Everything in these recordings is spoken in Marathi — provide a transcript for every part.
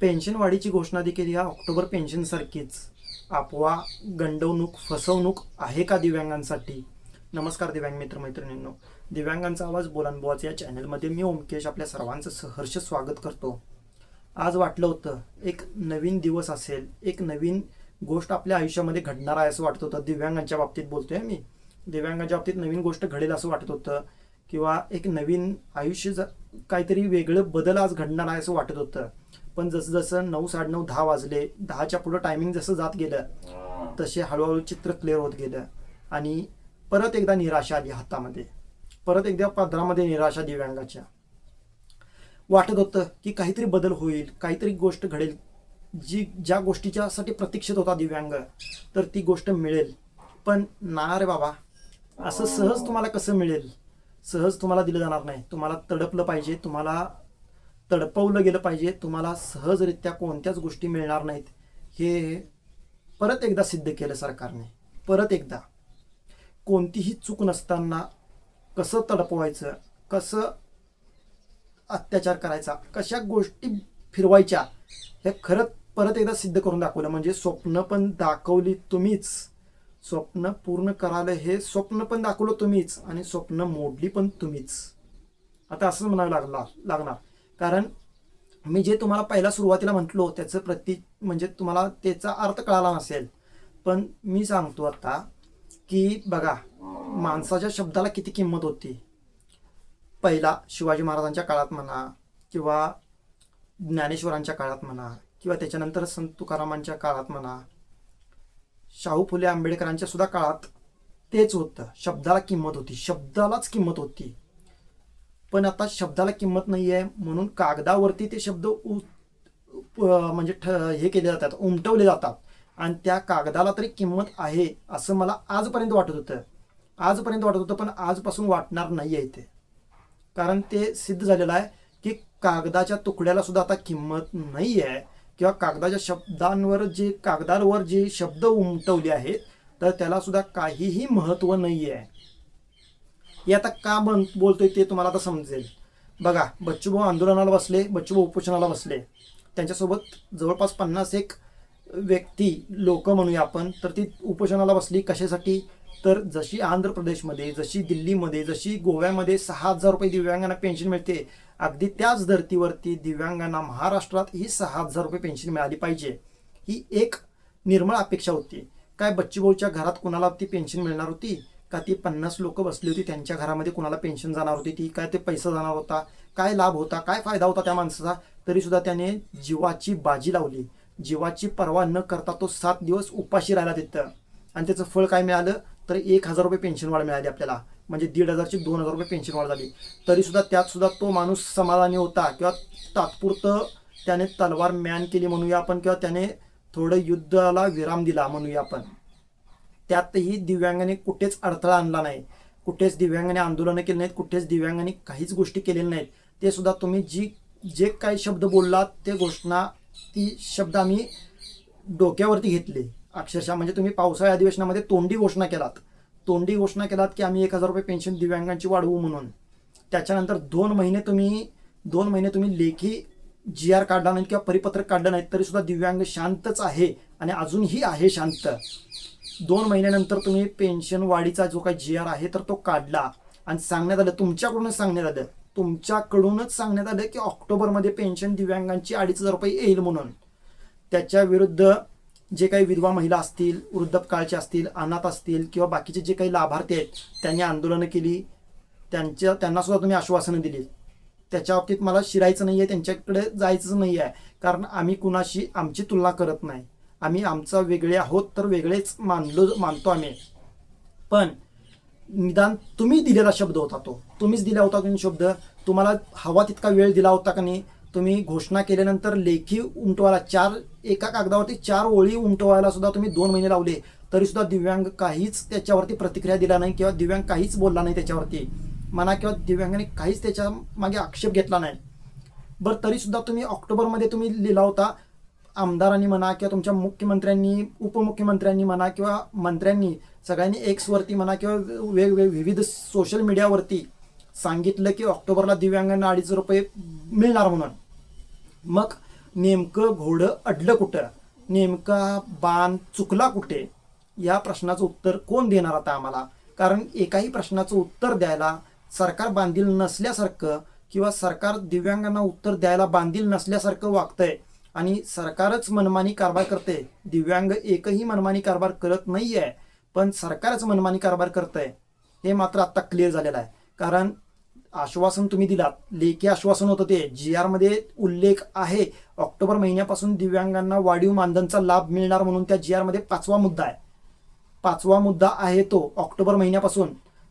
पेन्शन वाढीची घोषणा देखील या ऑक्टोबर पेन्शनसारखीच. अफवा गंडवणूक फसवणूक आहे का दिव्यांगांसाठी? नमस्कार दिव्यांग मित्र मैत्रिणींनो दिव्यांगांचा आवाज बोलानबुवाच या चॅनलमध्ये मी ओमकेश आपल्या सर्वांचं सहर्ष स्वागत करतो. आज वाटलं होतं एक नवीन दिवस असेल एक नवीन गोष्ट आपल्या आयुष्यामध्ये घडणार आहे असं वाटत होतं. दिव्यांगांच्या बाबतीत बोलतोय मी. दिव्यांगांच्या बाबतीत नवीन गोष्ट घडेल असं वाटत होतं. किंवा एक नवीन आयुष्य ज- काहीतरी वेगळं बदल आज घडणार आहे असं वाटत होतं. पण जसं जसं नऊ साडेनऊ दहा वाजले दहाच्या पुढं टायमिंग जसं जात गेलं तसे हळूहळू चित्र क्लिअर होत गेलं. आणि परत एकदा निराशा आली हातामध्ये. परत एकदा पदरामध्ये निराशा दिव्यांगाच्या. वाटत होतं की काहीतरी बदल होईल काहीतरी गोष्ट घडेल. जी ज्या गोष्टीच्यासाठी प्रतीक्षित होता दिव्यांग तर ती गोष्ट मिळेल. पण ना रे बाबा असं सहज तुम्हाला कसं मिळेल? सहज तुम्हाला दिलं जाणार नाही. तुम्हाला तडपलं पाहिजे तुम्हाला तडपवलं गेलं पाहिजे तुम्हाला सहजरित्या कोणत्याच गोष्टी मिळणार नाहीत. हे परत एकदा सिद्ध केलं सरकारने. परत एकदा. कोणतीही चूक नसताना कसं तडपवायचं कसं अत्याचार करायचा कशा गोष्टी फिरवायच्या हे खरंच परत एकदा सिद्ध करून दाखवलं. म्हणजे स्वप्न पण दाखवली तुम्हीच. स्वप्न पूर्ण करायला हे स्वप्न पण दाखवलं तुम्हीच आणि स्वप्न मोडली पण तुम्हीच. आता असंच म्हणावं लागला लागणार. कारण मी जे तुम्हाला पहिला सुरुवातीला म्हटलो त्याचं प्रति म्हणजे तुम्हाला त्याचा अर्थ कळाला नसेल. पण मी सांगतो आता की बघा माणसाच्या शब्दाला किती किंमत होती? पहिला शिवाजी महाराजांच्या काळात म्हणा किंवा ज्ञानेश्वरांच्या काळात म्हणा किंवा त्याच्यानंतर संत तुकारामांच्या काळात म्हणा शाहू फुले आंबेडकरांच्या सुद्धा काळात तेच होतं. शब्दाला किंमत होती. शब्दालाच किंमत होती. पण आता शब्दाला किंमत नाही आहे म्हणून कागदावरती ते शब्द उ म्हणजे ठ हे केले जातात उमटवले जातात. आणि त्या कागदाला तरी किंमत आहे असं मला आजपर्यंत वाटत होतं. आजपर्यंत वाटत होतं पण आजपासून वाटणार नाही आहे ते कारण ते सिद्ध झालेलं आहे की कागदाच्या तुकड्याला सुद्धा आता किंमत नाही आहे किंवा कागदाच्या शब्दांवर जे कागदावर जे शब्द उमटवले आहेत तर त्याला सुद्धा काहीही महत्त्व नाही आहे हे आता का बन बोलतोय ते तुम्हाला आता समजेल. बघा बच्चूभाऊ आंदोलनाला बसले बच्चूभाऊ उपोषणाला बसले. त्यांच्यासोबत जवळपास पन्नास एक व्यक्ती लोक म्हणूया आपण तर ती उपोषणाला बसली कशासाठी? तर जशी आंध्र प्रदेशमध्ये जशी दिल्लीमध्ये जशी गोव्यामध्ये सहा हजार रुपये दिव्यांगांना पेन्शन मिळते अगदी त्याच धर्तीवरती दिव्यांगांना महाराष्ट्रात ही सहा हजार रुपये पेन्शन मिळाली पाहिजे. ही एक निर्मळ अपेक्षा होती. काय बच्चूभाऊच्या घरात कुणाला ती पेन्शन मिळणार होती? का ती पन्नास लोक बसली होती त्यांच्या घरामध्ये कुणाला पेन्शन जाणार होती? ती काय ते पैसा जाणार होता? काय लाभ होता? काय फायदा होता त्या माणसाचा? तरीसुद्धा त्याने जीवाची बाजी लावली. जीवाची पर्वा न करता तो सात दिवस उपाशी राहिला तिथं. आणि त्याचं फळ काय मिळालं? तर एक हजार रुपये पेन्शन वाढ मिळाली आपल्याला. म्हणजे दीड हजारची दोन हजार रुपये पेन्शन वाढ झाली. तरी सुद्धा त्यात सुद्धा तो माणूस समाधानी होता किंवा तात्पुरतं त्याने तलवार मॅन केली म्हणूया आपण किंवा त्याने थोडं युद्धाला विराम दिला म्हणूया आपण. त्यातही दिव्यांगाने कुठेच अडथळा आणला नाही. कुठेच दिव्यांगाने आंदोलनं केली नाहीत कुठेच दिव्यांगाने काहीच गोष्टी केलेल्या नाहीत. ते सुद्धा तुम्ही जी जे काही शब्द बोललात ते घोषणा ती शब्द आम्ही डोक्यावरती घेतले. अक्षरशः म्हणजे तुम्ही पावसाळ्या अधिवेशनामध्ये तोंडी घोषणा केलात. तोंडी घोषणा केलात की आम्ही एक हजार रुपये पेन्शन दिव्यांगांची वाढवू म्हणून. त्याच्यानंतर दोन महिने तुम्ही दोन महिने तुम्ही लेखी जी आर काढला नाही किंवा परिपत्रक काढलं नाही तरी सुद्धा दिव्यांग शांतच आहे आणि अजूनही आहे शांत. दोन महिन्यानंतर तुम्ही पेन्शन वाढीचा जो काही जी आर आहे तर तो काढला. आणि सांगण्यात आलं तुमच्याकडूनच सांगण्यात आलं. तुमच्याकडूनच सांगण्यात आलं की ऑक्टोबरमध्ये पेन्शन दिव्यांगांची अडीच हजार रुपये येईल म्हणून. त्याच्या विरुद्ध जे काही विधवा महिला असतील वृद्धपकाळचे असतील अनाथ असतील किंवा बाकीचे जे काही लाभार्थी आहेत त्यांनी आंदोलनं केली. त्यांच्या त्यांना सुद्धा तुम्ही आश्वासनं दिली. त्याच्या बाबतीत मला शिरायचं नाही आहे त्यांच्याकडे जायचं नाही आहे कारण आम्ही कुणाशी आमची तुलना करत नाही. आम्ही आमचा वेगळे आहोत तर वेगळेच मानलो मानतो आम्ही. पण निदान तुम्ही दिलेला शब्द होता तो. तुम्हीच दिला होता तुम्ही शब्द. तुम्हाला हवा तितका वेळ दिला होता का नाही तुम्ही घोषणा केल्यानंतर लेखी उमटवाला चार एका कागदावरती चार ओळी उमटवायला सुद्धा तुम्ही दोन महिने लावले तरी सुद्धा दिव्यांग काहीच त्याच्यावरती प्रतिक्रिया दिला नाही किंवा दिव्यांग काहीच बोलला नाही त्याच्यावरती. म्हणा किंवा दिव्यांगाने काहीच त्याच्यामागे आक्षेप घेतला नाही. बरं तरी सुद्धा तुम्ही ऑक्टोबरमध्ये तुम्ही लिहिला होता आमदारांनी म्हणा किंवा तुमच्या मुख्यमंत्र्यांनी उपमुख्यमंत्र्यांनी म्हणा किंवा मंत्र्यांनी सगळ्यांनी एक्सवरती म्हणा किंवा वेगवेगळे विविध सोशल मीडियावरती सांगितलं की ऑक्टोबरला दिव्यांगांना अडीच रुपये मिळणार म्हणून. मग नेमकं घोडं अडलं कुठं? नेमका बाण चुकला कुठे? या प्रश्नाचं उत्तर कोण देणार आता आम्हाला? कारण एकाही प्रश्नाचं उत्तर द्यायला सरकार बांधील नसल्यासारखं किंवा सरकार दिव्यांगांना उत्तर द्यायला बांधील नसल्यासारखं वागतंय आणि सरकारच मनमानी कारभार करते. दिव्यांग एकही मनमानी कारभार करत नाही आहे पण सरकारच मनमानी कारभार करतंय. हे मात्र आत्ता क्लिअर झालेलं आहे. कारण आश्वासन तुम्ही दिलात. लेखी आश्वासन होतं ते. जी आरमध्ये उल्लेख आहे ऑक्टोबर महिन्यापासून दिव्यांगांना वाढीव मानधनचा लाभ मिळणार म्हणून त्या जी आरमध्ये पाचवा मुद्दा आहे. पाचवा मुद्दा आहे तो ऑक्टोबर महिन्यापासून.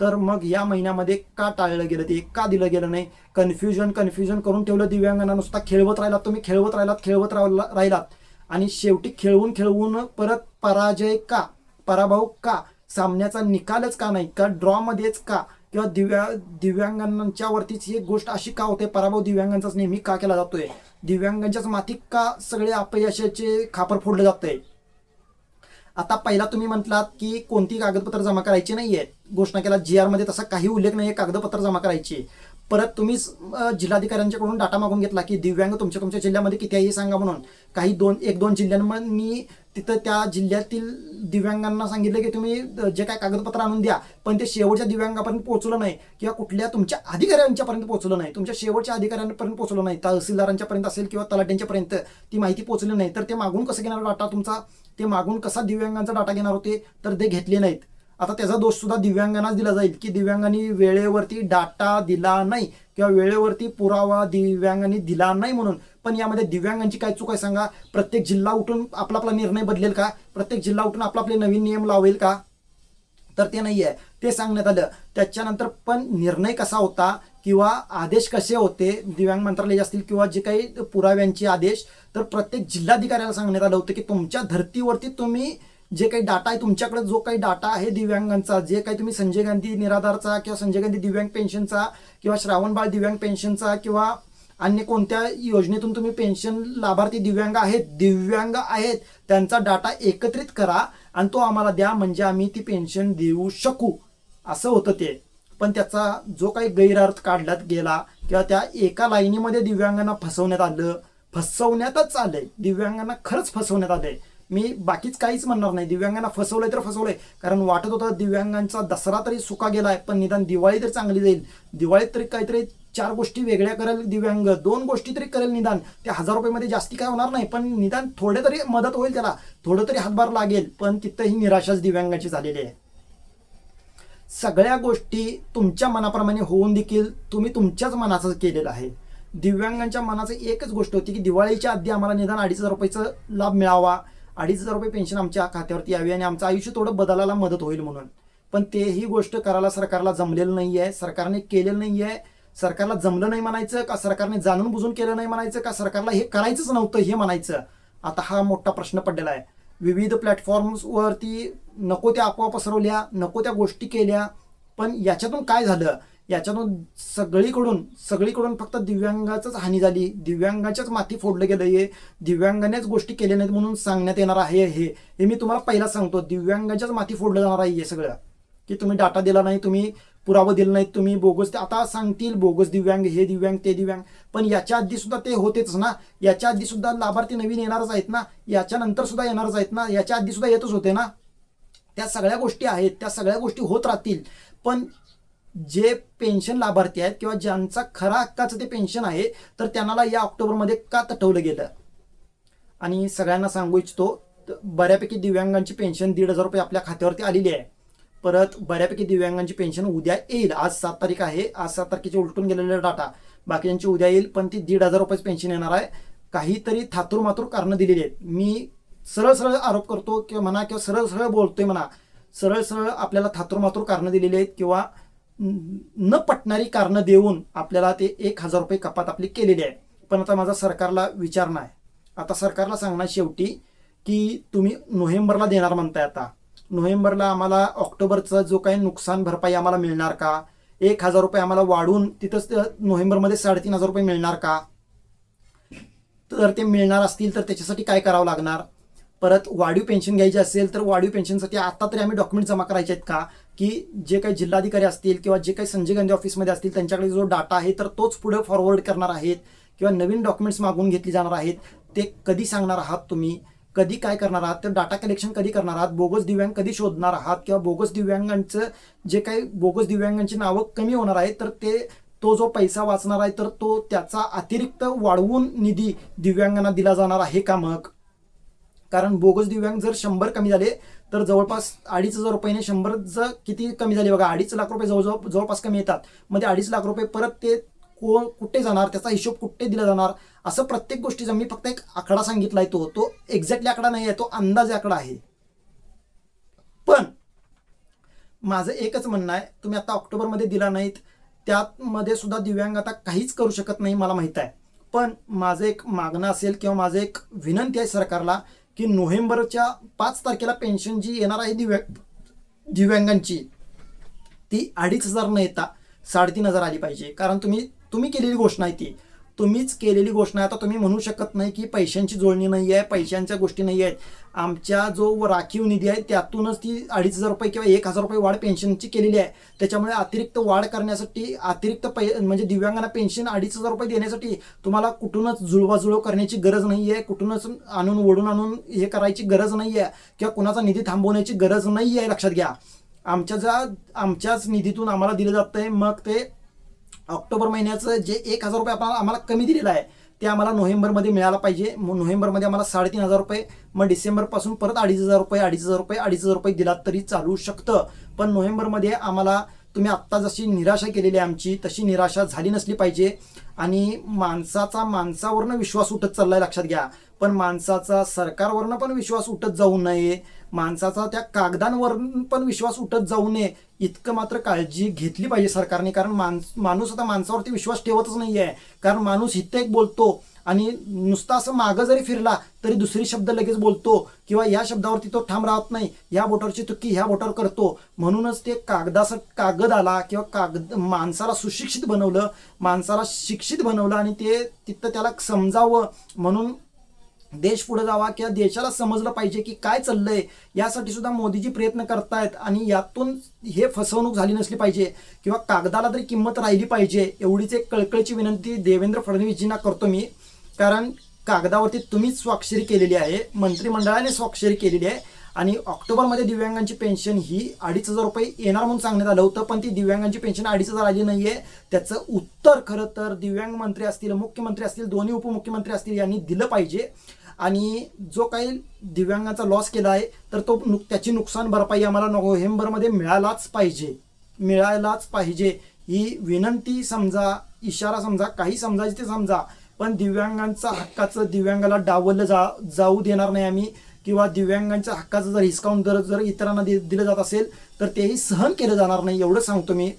तर मग या महिन्यामध्ये का टाळलं गेलं ते? का दिलं गेलं नाही? कन्फ्युजन कन्फ्युजन करून ठेवलं दिव्यांगांना नुसता खेळवत राहिलात तुम्ही खेळवत राहिलात खेळवत राहिला- राहिलात. आणि शेवटी खेळवून खेळवून परत पराजय का? पराभव का? सामन्याचा निकालच का नाही? का ड्रॉमध्येच का? किंवा दिव्या दिव्यांगांच्या वरतीच ही एक गोष्ट अशी का होते? पराभव दिव्यांगांचाच नेहमी का केला जातोय? दिव्यांगांच्याच मातीत का सगळे अपयशाचे खापर फोडलं जातंय? आता पहिला तुम्ही म्हटलात की कोणती कागदपत्र जमा करायची नाही आहेत घोषणा केला जी आरमध्ये तसा काही उल्लेख नाही आहे कागदपत्र जमा करायची. परत तुम्ही जिल्हाधिकाऱ्यांच्याकडून डाटा मागून घेतला की दिव्यांग तुमच्या तुमच्या जिल्ह्यामध्ये किती आहे हे सांगा म्हणून. काही दोन एक दोन जिल्ह्यांमध्ये तिथं त्या जिल्ह्यातील दिव्यांगांना सांगितलं की तुम्ही जे काय कागदपत्र आणून द्या पण ते शेवटच्या दिव्यांगापर्यंत पोहोचलं नाही किंवा कुठल्या तुमच्या अधिकाऱ्यांच्यापर्यंत पोहोचलं नाही. तुमच्या शेवटच्या अधिकाऱ्यांपर्यंत पोहोचलं नाही. तहसीलदारांच्यापर्यंत असेल किंवा तलाट्यांच्यापर्यंत ती माहिती पोहोचली नाही. तर ते मागून कसं घेणार डाटा तुमचा? ते मागून कसा दिव्यांगांचा डाटा घेणार होते? तर ते घेतले नाहीत. आता त्याचा दोष सुद्धा दिव्यांगांनाच दिला जाईल की दिव्यांगांनी वेळेवरती डाटा दिला नाही. किंवा वेळेवरती पुरावा दिव्यांगांनी दिला नाही म्हणून. पण यामध्ये दिव्यांगांची काय चूक आहे सांगा? प्रत्येक जिल्हा उठून आपला आपला निर्णय बदलेल का? प्रत्येक जिल्हा उठून आपला आपले नवीन नियम लावेल का? तर ते नाही आहे ते सांगण्यात आलं. त्याच्यानंतर पण निर्णय कसा होता किंवा आदेश कसे होते? दिव्यांग मंत्रालय असतील किंवा जे काही पुराव्यांचे आदेश तर प्रत्येक जिल्हाधिकाऱ्याला सांगण्यात आलं होतं की तुमच्या धर्तीवरती तुम्ही जे काही डाटा आहे तुमच्याकडे जो काही डाटा आहे दिव्यांगांचा जे काही तुम्ही संजय गांधी निराधारचा किंवा संजय गांधी दिव्यांग पेन्शनचा किंवा श्रावणबाळ दिव्यांग पेन्शनचा किंवा अन्य कोणत्या योजनेतून तुम्ही पेन्शन लाभार्थी दिव्यांग आहेत दिव्यांग आहेत त्यांचा डाटा एकत्रित करा आणि तो आम्हाला द्या म्हणजे आम्ही ती पेन्शन देऊ शकू. असं होतं ते. पण त्याचा जो काही गैरअर्थ काढण्यात गेला किंवा त्या एका लाईनीमध्ये दिव्यांगांना फसवण्यात आलं फसवण्यातच आलंय. दिव्यांगांना खरंच फसवण्यात आलंय. मी बाकीच काहीच म्हणणार नाही. दिव्यांगांना फसवलंय तर फसवलंय. कारण वाटत होतं दिव्यांगांचा दसरा तरी सुका गेलाय पण निदान दिवाळी तरी चांगली जाईल. दिवाळीत तरी काहीतरी चार गोष्टी वेगळ्या करेल दिव्यांग दोन गोष्टी तरी करेल निदान. ते हजार रुपयामध्ये जास्ती काय होणार नाही पण निदान थोडे तरी मदत होईल त्याला. थोडं तरी हातभार लागेल पण तिथं ही निराशाच दिव्यांगाची झालेली आहे. सगळ्या गोष्टी तुमच्या मनाप्रमाणे होऊन देखील तुम्ही तुमच्याच मनाचं केलेलं आहे. दिव्यांगांच्या मनाचं एकच गोष्ट होती की दिवाळीच्या आधी आम्हाला निदान अडीच हजार रुपयाचा लाभ मिळावा. अडीच हजार रुपये पेन्शन आमच्या खात्यावरती यावी आणि आमचं आयुष्य थोडं बदलायला मदत होईल म्हणून. पण ते ही गोष्ट करायला सरकारला जमलेलं नाही आहे सरकारने केलेलं नाही आहे सरकारला जमलं नाही म्हणायचं का? सरकारने जाणून बुजून केलं नाही म्हणायचं का? सरकारला हे करायचंच नव्हतं हे म्हणायचं. आता हा मोठा प्रश्न पडलेला आहे. विविध प्लॅटफॉर्म्सवरती नको त्या अफवा पसरवल्या नको त्या गोष्टी केल्या. पण याच्यातून काय झालं? याच्यातून सगळीकडून सगळीकडून फक्त दिव्यांगाचंच हानी झाली. दिव्यांगाच्याच माती फोडलं गेलं हे. दिव्यांगानेच गोष्टी केल्या नाहीत म्हणून सांगण्यात येणार आहे हे. हे मी तुम्हाला पहिला सांगतो. दिव्यांगाच्याच माती फोडलं जाणार आहे हे सगळं. की तुम्ही डाटा दिला नाही तुम्ही पुरावा दिला नाही तुम्ही बोगस आता सांगतील बोगस दिव्यांग हे दिव्यांग ते दिव्यांग. पण याच्या आधी सुद्धा ते होतेच ना. याच्या आधी सुद्धा लाभार्थी नवीन येणारच आहेत ना. याच्यानंतर सुद्धा येणारच आहेत ना. याच्या आधी सुद्धा येतच होते ना. त्या सगळ्या गोष्टी आहेत. त्या सगळ्या गोष्टी होत राहतील. पण जे पेन्शन लाभार्थी आहेत किंवा ज्यांचा खरा हक्काचं ते पेन्शन आहे तर त्यांना या ऑक्टोबरमध्ये का तटवलं गेलं? आणि सगळ्यांना सांगू इच्छितो बऱ्यापैकी दिव्यांगांची पेन्शन दीड हजार रुपये आपल्या खात्यावरती आलेली आहे. परत बऱ्यापैकी दिव्यांगांची पेन्शन उद्या येईल. आज सात तारीख आहे. आज सात तारखेचे उलटून गेलेले डाटा बाकीच्यांची उद्या येईल पण ती दीड हजार रुपयाची पेन्शन येणार आहे. काहीतरी थातूर मातूर कारणं दिलेली आहेत. मी सरळ सरळ आरोप करतो किंवा म्हणा किंवा सरळ सरळ बोलतोय म्हणा. सरळ सरळ आपल्याला थातूर मातूर कारणं दिलेली आहेत किंवा न पटणारी कारणं देऊन आपल्याला ते एक हजार रुपये कपात आपली केलेली आहे. पण आता माझा सरकारला विचार नाही. आता सरकारला सांगणार शेवटी की तुम्ही नोव्हेंबरला देणार म्हणताय आता. नोव्हेंबरला आम्हाला ऑक्टोबरचं जो काही नुकसान भरपाई आम्हाला मिळणार का? एक हजार रुपये आम्हाला वाढून तिथंच नोव्हेंबरमध्ये साडेतीन हजार रुपये मिळणार का? तर ते मिळणार असतील तर त्याच्यासाठी काय करावं लागणार? परत वाढीव पेन्शन घ्यायची असेल तर वाढीव पेन्शनसाठी आता तरी आम्ही डॉक्युमेंट जमा करायचे आहेत का? की जे काही जिल्हाधिकारी असतील किंवा जे काही संजय गांधी ऑफिसमध्ये असतील त्यांच्याकडे जो डाटा आहे तर तोच पुढे फॉरवर्ड करणार आहेत किंवा नवीन डॉक्युमेंट्स मागून घेतली जाणार आहेत ते कधी सांगणार आहात तुम्ही? कधी काय करणार आहात? तर डाटा कलेक्शन कधी करणार आहात? बोगस दिव्यांग कधी शोधणार आहात? किंवा बोगस दिव्यांगांचं जे काही बोगस दिव्यांगांची नावं कमी होणार आहेत तर ते तो जो पैसा वाचणार आहे तर तो त्याचा अतिरिक्त वाढवून निधी दिव्यांगांना दिला जाणार आहे का मग? कारण बोगस दिव्यांग जर शंभर कमी झाले तर जवळपास अडीच हजार रुपयाने शंभर जर किती कमी झाली बघा अडीच लाख रुपये जवळजवळ जवळपास कमी येतात. मध्ये अडीच लाख रुपये परत ते को कुठे जाणार त्याचा हिशोब कुठे दिला जाणार असं प्रत्येक गोष्टीचा मी फक्त एक आकडा सांगितलाय तो. तो एक्झॅक्टली आकडा नाही आहे तो अंदाजे आकडा आहे. पण माझं एकच म्हणणं आहे तुम्ही आता ऑक्टोबरमध्ये दिला नाहीत त्यामध्ये सुद्धा दिव्यांग आता काहीच करू शकत नाही मला माहीत आहे. पण माझं एक मागणं असेल किंवा माझं एक विनंती आहे सरकारला की नोव्हेंबरच्या पाच तारखेला पेन्शन जी येणार आहे दिव्या दिव्यांगांची ती अडीच हजार न येता साडेतीन हजार आली पाहिजे. कारण तुम्ही तुम्ही केलेली घोषणा आहे ती. तुम्हीच केलेली घोषणा. आहे आता तुम्ही म्हणू शकत नाही की पैशांची जोडणी नाही आहे पैशांच्या गोष्टी नाही आहेत आमच्या जो राखीव निधी आहे त्यातूनच ती अडीच हजार रुपये किंवा एक हजार रुपये वाढ पेन्शनची केलेली आहे. त्याच्यामुळे अतिरिक्त वाढ करण्यासाठी अतिरिक्त पै म्हणजे दिव्यांगांना पेन्शन अडीच हजार रुपये देण्यासाठी तुम्हाला कुठूनच जुळवाजुळव करण्याची गरज नाही आहे कुठूनच आणून ओढून आणून हे करायची गरज नाही आहे किंवा कुणाचा निधी थांबवण्याची गरज नाही आहे लक्षात घ्या. आमच्या ज्या आमच्याच निधीतून आम्हाला दिलं जातं आहे मग ते ऑक्टोबर महिन्याचं जे एक हजार रुपये आपण आम्हाला कमी दिलेलं आहे ते आम्हाला नोव्हेंबरमध्ये मिळायला पाहिजे. मग नोव्हेंबरमध्ये आम्हाला साडेतीन हजार रुपये मग डिसेंबरपासून परत अडीच हजार रुपये अडीच हजार रुपये अडीच हजार रुपये दिलात तरी चालू शकतं. पण नोव्हेंबरमध्ये आम्हाला तुम्ही आत्ता जशी निराशा केलेली आहे आमची तशी निराशा झाली नसली पाहिजे. आणि माणसाचा माणसावरनं विश्वास उठत चाललाय लक्षात घ्या. पण माणसाचा सरकारवरनं पण विश्वास उठत जाऊ नये. माणसाचा त्या कागदांवर पण विश्वास उठत जाऊ नये. इतकं मात्र काळजी घेतली पाहिजे सरकारने कारण माणस माणूस आता माणसावरती विश्वास ठेवतच नाही आहे कारण माणूस हित एक बोलतो आणि नुसता असं मागं जरी फिरला तरी दुसरी शब्द लगेच बोलतो किंवा या शब्दावरती तो ठाम राहत नाही. या बोटावरची तुक्की ह्या बोटावर करतो. म्हणूनच ते कागदाचा कागद आला किंवा कागद माणसाला सुशिक्षित बनवलं माणसाला शिक्षित बनवलं आणि ते तिथं त्याला समजावं. म्हणून देश पुढे जावा किंवा देशाला समजलं पाहिजे की काय चाललंय यासाठी सुद्धा मोदीजी प्रयत्न करतायत आणि यातून हे फसवणूक झाली नसली पाहिजे किंवा कागदाला तरी किंमत राहिली पाहिजे एवढीच एक कळकळीची विनंती देवेंद्र फडणवीसजींना करतो मी. कारण कागदावरती तुम्हीच स्वाक्षरी केलेली आहे मंत्रिमंडळाने स्वाक्षरी केलेली आहे आणि ऑक्टोबरमध्ये दिव्यांगांची पेन्शन ही अडीच हजार रुपये येणार म्हणून सांगण्यात आलं होतं पण ती दिव्यांगांची पेन्शन अडीच हजार आली नाहीये. त्याचं उत्तर खरं तर दिव्यांग मंत्री असतील मुख्यमंत्री असतील दोन्ही उपमुख्यमंत्री असतील यांनी दिलं पाहिजे. आणि जो काही दिव्यांगाचा लॉस केला आहे तर तो नुक त्याची नुकसान भरपाई आम्हाला नोव्हेंबरमध्ये मिळालाच पाहिजे. मिळायलाच पाहिजे. ही विनंती समजा इशारा समजा काही समजायचे ते समजा पण दिव्यांगांचा हक्काचं दिव्यांगाला डावललं जा जाऊ देणार नाही आम्ही. किंवा दिव्यांगांच्या हक्काचं जर हिसकावून जर जर इतरांना दि दिलं जात असेल तर तेही सहन केलं जाणार नाही एवढं सांगतो मी.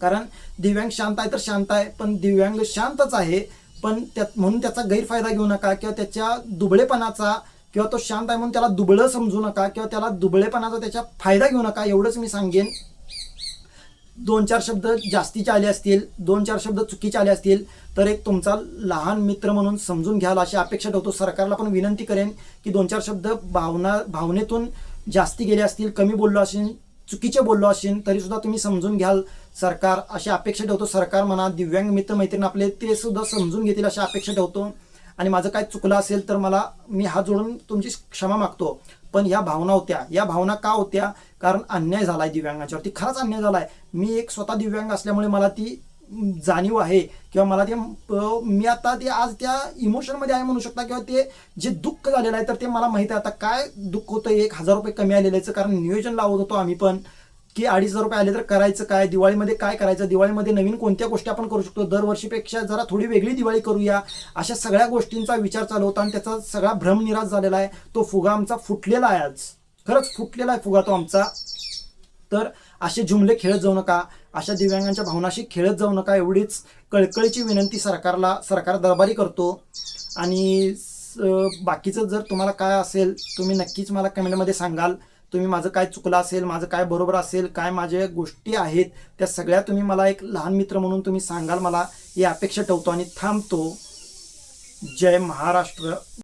कारण दिव्यांग शांत आहे तर शांत आहे पण दिव्यांग शांतच आहे. पण त्यात म्हणून त्याचा गैरफायदा घेऊ नका किंवा त्याच्या दुबळेपणाचा किंवा तो शांत आहे म्हणून त्याला दुबळं समजू नका किंवा त्याला दुबळेपणाचा त्याचा फायदा घेऊ नका एवढंच मी सांगेन. दोन चार शब्द जास्तीचे आले असतील दोन चार शब्द चुकीचे आले असतील तर एक तुमचा लहान मित्र म्हणून समजून घ्याल अशी अपेक्षा ठेवतो. सरकारला पण विनंती करेन की दोन चार शब्द भावना भावनेतून जास्ती गेले असतील कमी बोललो असेल चुकीचे बोललो असेल तरीसुद्धा तुम्ही समजून घ्याल. सरकार अशी अपेक्षा ठेवतो सरकार म्हणा दिव्यांग मित्र मैत्रीण आपले ते सुद्धा समजून घेतील अशी अपेक्षा ठेवतो. आणि माझं काय चुकलं असेल तर मला मी हात जोडून तुमची क्षमा मागतो. पण ह्या भावना होत्या. या भावना का होत्या? कारण अन्याय झालाय दिव्यांगाच्यावरती. खराच अन्याय झालाय. मी एक स्वतः दिव्यांग असल्यामुळे मला ती जाणीव आहे किंवा मला ते मी आता ते आज त्या इमोशनमध्ये आहे म्हणू शकता किंवा ते जे दुःख झालेलं आहे तर ते मला माहिती आहे. आता काय दुःख होतं? एक हजार रुपये कमी आलेलं आहे कारण नियोजन लावत होतो आम्ही पण. की अडीच हजार रुपये आले तर करायचं काय? दिवाळीमध्ये काय करायचं? दिवाळीमध्ये नवीन कोणत्या गोष्टी आपण करू शकतो? दरवर्षीपेक्षा जरा थोडी वेगळी दिवाळी करूया. अशा सगळ्या गोष्टींचा विचार चालू होता आणि त्याचा सगळा भ्रम निराश झालेला आहे. तो फुगा आमचा फुटलेला आहे आज. खरंच फुटलेला आहे फुगा तो आमचा. तर असे जुमले खेळत जाऊ नका. अशा दिव्यांगांच्या भावनाशी खेळत जाऊ नका. एवढीच कळकळीची विनंती सरकारला सरकार दरबारी करतो. आणि स- बाकीचं जर तुम्हाला काय असेल तुम्ही नक्कीच मला कमेंटमध्ये सांगाल. तुम्ही माझं काय चुकलं असेल माझं काय बरोबर असेल काय माझ्या गोष्टी आहेत त्या सगळ्या तुम्ही मला एक लहान मित्र म्हणून तुम्ही सांगाल मला ही अपेक्षा ठेवतो आणि थांबतो. जय महाराष्ट्र.